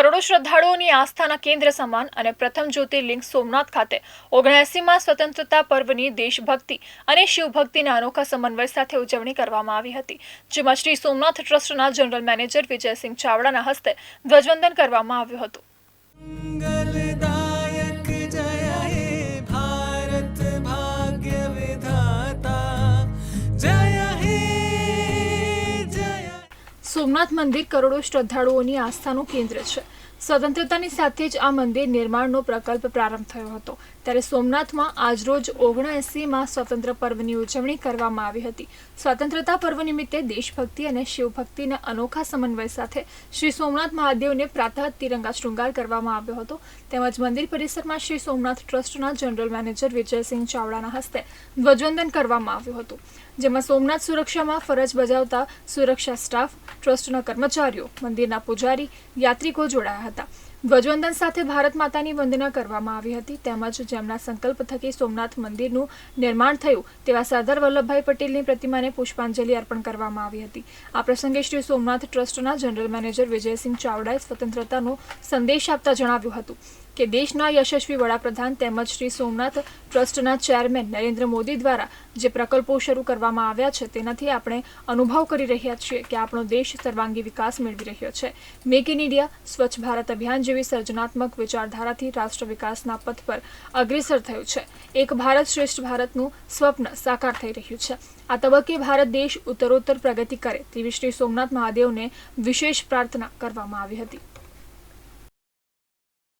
કરોડો શ્રદ્ધાળુઓની આસ્થાના કેન્દ્ર સમાન અને પ્રથમ જ્યોતિર્લિંગ સોમનાથ ખાતે ઓગણએસીમાં સ્વતંત્રતા પર્વની દેશભક્તિ અને શિવભક્તિના અનોખા સમન્વય સાથે ઉજવણી કરવામાં આવી હતી, જેમાં શ્રી સોમનાથ ટ્રસ્ટના જનરલ મેનેજર વિજયસિંહ ચાવડાના હસ્તે ધ્વજવંદન કરવામાં આવ્યું હતું. સોમનાથ મંદિર કરોડો શ્રદ્ધાળુઓની આસ્થાનું કેન્દ્ર છે. સ્વતંત્રતાની સાથે જ આ મંદિર નિર્માણનો પ્રકલ્પ પ્રારંભ થયો હતો. ત્યારે સોમનાથમાં આજરોજ ઓગણએસીમાં સ્વતંત્ર પર્વની ઉજવણી કરવામાં આવી હતી. સ્વતંત્રતા પર્વ નિમિત્તે દેશભક્તિ અને શિવભક્તિના અનોખા સમન્વય સાથે શ્રી સોમનાથ મહાદેવને પ્રાતઃ તિરંગા શૃંગાર કરવામાં આવ્યો હતો. તેમજ મંદિર પરિસરમાં શ્રી સોમનાથ ટ્રસ્ટના જનરલ મેનેજર વિજયસિંહ ચાવડાના હસ્તે ધ્વજવંદન કરવામાં આવ્યું હતું. જેમાં સોમનાથ સુરક્ષામાં ફરજ બજાવતા સુરક્ષા સ્ટાફ ટ્રસ્ટના કર્મચારીઓ, મંદિરના પૂજારી, યાત્રિકો જોડાયા હતા. ધ્વજવંદન સાથે ભારત માતાની વંદના કરવામાં આવી હતી. તેમજ જેમના સંકલ્પ થકી સોમનાથ મંદિરનું નિર્માણ થયું, તેવા સરદાર વલ્લભભાઈ પટેલની પ્રતિમાને પુષ્પાંજલિ અર્પણ કરવામાં આવી હતી. આ પ્રસંગે શ્રી સોમનાથ ટ્રસ્ટના જનરલ મેનેજર વિજયસિંહ ચાવડાએ સ્વતંત્રતાનો સંદેશ આપતા જણાવ્યું હતું. કે દેશના યશસ્વી વડાપ્રધાન તેમજ શ્રી સોમનાથ ટ્રસ્ટના ચેરમેન નરેન્દ્ર મોદી દ્વારા જે પ્રકલ્પો શરૂ કરવામાં આવ્યા છે, તેનાથી આપણે અનુભવ કરી રહ્યા છીએ કે આપણો દેશ સર્વાંગી વિકાસ મેળવી રહ્યો છે. મેક ઇન ઇન્ડિયા સ્વચ્છ ભારત અભિયાન જેવી સર્જનાત્મક વિચારધારાથી રાષ્ટ્ર વિકાસના પથ પર અગ્રેસર થયું છે. એક ભારત શ્રેષ્ઠ ભારતનું સ્વપ્ન સાકાર થઈ રહ્યું છે. આ તબક્કે ભારત દેશ ઉત્તરોત્તર પ્રગતિ કરે તેવી શ્રી સોમનાથ મહાદેવને વિશેષ પ્રાર્થના કરવામાં આવી હતી.